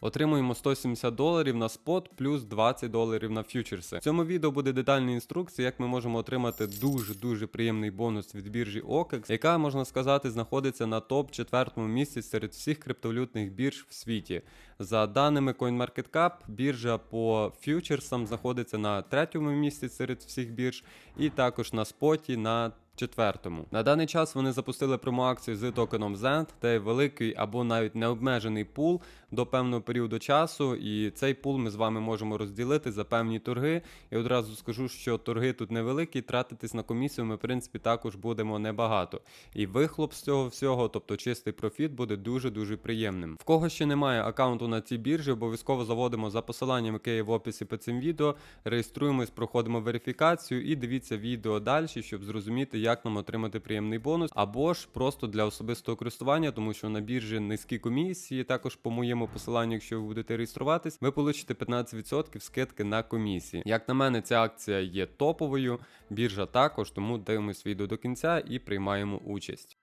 Отримуємо 170 доларів на спот плюс 20 доларів на фьючерси. В цьому відео буде детальна інструкція, як ми можемо отримати дуже дуже приємний бонус від біржі OKEX, яка можна сказати знаходиться на топ 4 місці серед всіх криптовалютних бірж в світі. За даними CoinMarketCap, біржа по фьючерсам знаходиться на третьому місці серед всіх бірж, і також на споті на четвертому. На даний час вони запустили промоакцію з токеном ZENT, де великий або навіть необмежений пул до певного періоду часу. І цей пул ми з вами можемо розділити за певні торги. І одразу скажу, що торги тут невеликі, тратитись на комісію ми, в принципі, також будемо небагато. І вихлоп з цього всього, тобто чистий профіт, буде дуже дуже приємним. В кого ще немає аккаунту на цій біржі, обов'язково заводимо за посиланням, яке є в описі під цим відео. Реєструємось, проходимо верифікацію і дивіться відео далі, щоб зрозуміти, як нам отримати приємний бонус, або ж просто для особистого користування, тому що на біржі низькі комісії. Також по моєму посиланню, якщо ви будете реєструватись, ви получите 15% скидки на комісії. Як на мене, ця акція є топовою. Біржа також, тому дивимось відео до кінця і приймаємо участь.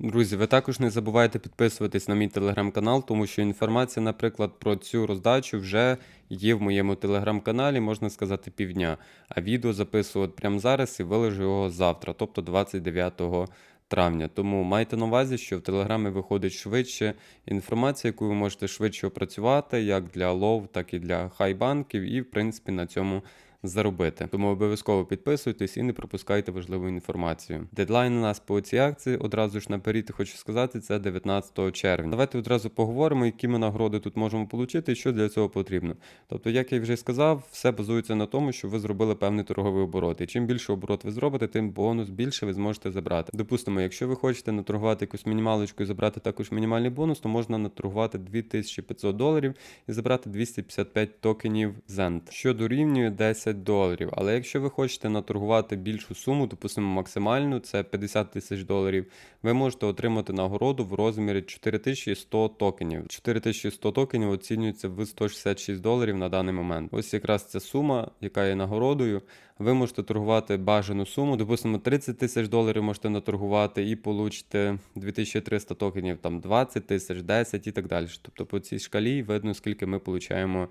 Друзі, ви також не забувайте підписуватись на мій телеграм-канал, тому що інформація, наприклад, про цю роздачу вже є в моєму телеграм-каналі, можна сказати, півдня. А відео записую прямо зараз і виложу його завтра, тобто 29 травня. Тому майте на увазі, що в телеграмі виходить швидше інформація, яку ви можете швидше опрацювати, як для лов, так і для хай-банків, і в принципі на цьому заробити. Тому обов'язково підписуйтесь і не пропускайте важливу інформацію. Дедлайн у нас по цій акції одразу ж наперед хочу сказати, це 19 червня. Давайте одразу поговоримо, які ми нагороди тут можемо отримати і що для цього потрібно. Тобто, як я вже сказав, все базується на тому, що ви зробили певний торговий оборот. І чим більше оборот ви зробите, тим бонус більше ви зможете забрати. Допустимо, якщо ви хочете наторгувати якусь мінімалочку і забрати також мінімальний бонус, то можна наторгувати 2500 доларів і забрати 255 токенів ZENT, що дорівнює 10 доларів. Але якщо ви хочете наторгувати більшу суму, допустимо максимальну, це 50 тисяч доларів, ви можете отримати нагороду в розмірі 4100 токенів. 4100 токенів оцінюється в 166 доларів на даний момент. Ось якраз ця сума, яка є нагородою. Ви можете торгувати бажану суму, допустимо, 30 тисяч доларів можете наторгувати і получите 2300 токенів, там 20 тисяч, 10 і так далі. Тобто по цій шкалі видно, скільки ми получаємо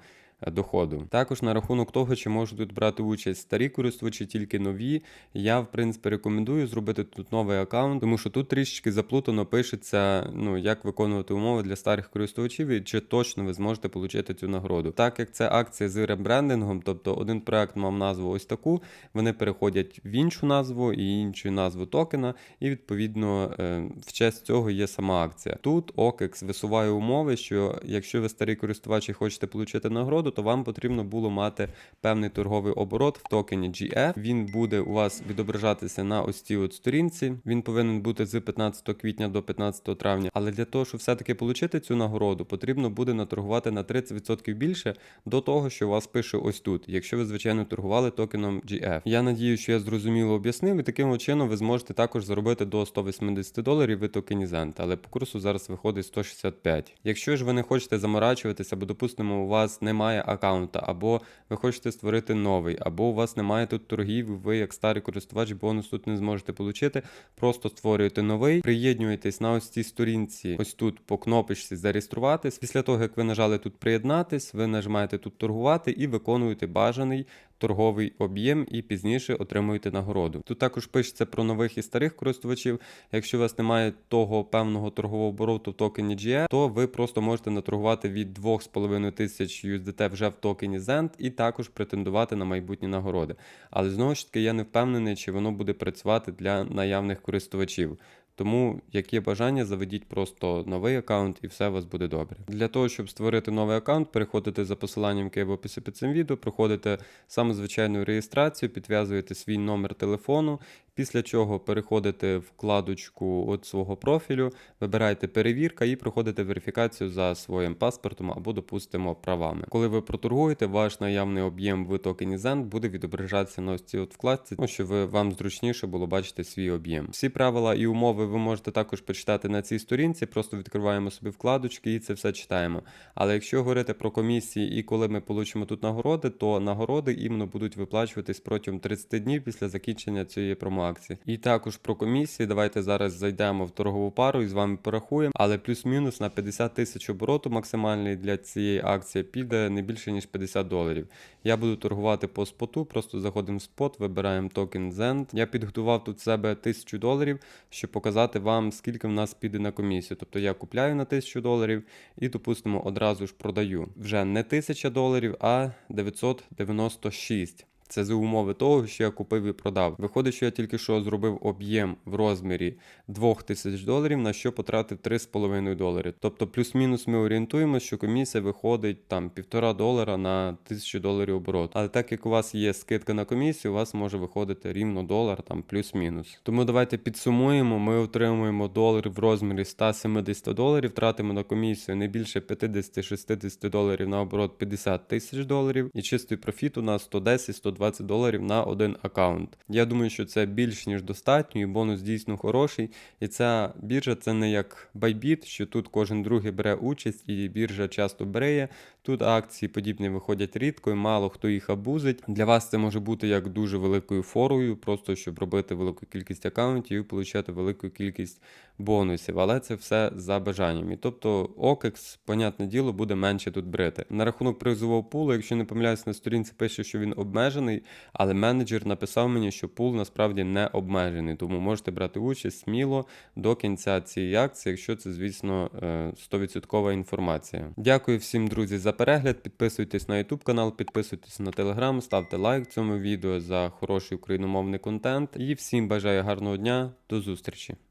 доходу. Також на рахунок того, чи можуть тут брати участь старі користувачі, тільки нові. Я, в принципі, рекомендую зробити тут новий аккаунт, тому що тут трішечки заплутано пишеться, ну як виконувати умови для старих користувачів і чи точно ви зможете отримати цю нагороду. Так як це акція з ребрендингом, тобто один проект мав назву ось таку, вони переходять в іншу назву і іншу назву токена, і відповідно е, в честь цього є сама акція. Тут OKEX висуває умови, що якщо ви старий користувач і хочете отримати нагороду, то вам потрібно було мати певний торговий оборот в токені GF. Він буде у вас відображатися на ось цій от сторінці. Він повинен бути з 15 квітня до 15 травня. Але для того, щоб все-таки отримати цю нагороду, потрібно буде наторгувати на 30% більше до того, що у вас пише ось тут, якщо ви, звичайно, торгували токеном GF. Я надію, що я зрозуміло об'яснив, і таким чином ви зможете також заробити до 180 доларів від токені ZENT, але по курсу зараз виходить 165. Якщо ж ви не хочете заморачуватися, бо допустимо, у вас немає аккаунта, або ви хочете створити новий, або у вас немає тут торгів, ви як старий користувач бонус тут не зможете отримати. Просто створюєте новий, приєднуєтесь на ось цій сторінці, ось тут по кнопочці зареєструватись. Після того, як ви нажали тут приєднатись, ви нажимаєте тут торгувати і виконуєте бажаний торговий об'єм і пізніше отримуєте нагороду. Тут також пишеться про нових і старих користувачів. Якщо у вас немає того певного торгового обороту в токені GE, то ви просто можете наторгувати від 2,5 тисяч USDT вже в токені ZENT і також претендувати на майбутні нагороди. Але знову ж таки я не впевнений, чи воно буде працювати для наявних користувачів. Тому, як є бажання, заведіть просто новий аккаунт і все у вас буде добре. Для того, щоб створити новий аккаунт, переходите за посиланням, яке в описі під цим відео, проходите саму звичайну реєстрацію, підв'язуєте свій номер телефону. Після чого переходите вкладочку от свого профілю, вибираєте перевірка і проходите верифікацію за своїм паспортом або, допустимо, правами. Коли ви проторгуєте, ваш наявний об'єм в токені ZENT буде відображатися на цій от вкладці, тому що ви, вам зручніше було бачити свій об'єм. Всі правила і умови ви можете також почитати на цій сторінці, просто відкриваємо собі вкладочки і це все читаємо. Але якщо говорити про комісії і коли ми получимо тут нагороди, то нагороди іменно будуть виплачуватись протягом 30 днів після закінчення цієї промоакції. І також про комісії. Давайте зараз зайдемо в торгову пару і з вами порахуємо. Але плюс-мінус на 50 тисяч обороту максимальний для цієї акції піде не більше ніж 50 доларів. Я буду торгувати по споту, просто заходимо в спот, вибираємо токен ZENT. Я підготував тут себе 1000 доларів, щоб показати вам, скільки в нас піде на комісію. Тобто я купляю на 1000 доларів і, допустимо, одразу ж продаю. Вже не 1000 доларів, а 996. Це за умови того, що я купив і продав. Виходить, що я тільки що зробив об'єм в розмірі 2000 доларів, на що потратив 3,5 долари. Тобто, плюс-мінус ми орієнтуємося, що комісія виходить там 1,5 долара на 1000 доларів оборот. Але так як у вас є скидка на комісію, у вас може виходити рівно долар, там плюс-мінус. Тому давайте підсумуємо. Ми отримуємо долар в розмірі 170 доларів, тратимо на комісію не більше 50-60 доларів на оборот 50 тисяч доларів. І чистий профіт у нас 110-120 доларів на один аккаунт. Я думаю, що це більш ніж достатньо, і бонус дійсно хороший. І ця біржа це не як Bybit, що тут кожен другий бере участь, і біржа часто бере. Тут акції подібні виходять рідко, і мало хто їх абузить. Для вас це може бути як дуже великою форою, просто щоб робити велику кількість аккаунтів і отримати велику кількість бонусів. Але це все за бажанням. І тобто OKEX, понятне діло, буде менше тут брити. На рахунок призового пулу, якщо не помиляюсь, на сторінці пише, що він обмежений, але менеджер написав мені, що пул насправді не обмежений, тому можете брати участь сміло до кінця цієї акції, якщо це, звісно, е, 100% інформація. Дякую всім, друзі, за перегляд. Підписуйтесь на YouTube канал, підписуйтесь на Telegram, ставте лайк цьому відео за хороший україномовний контент. І всім бажаю гарного дня. До зустрічі!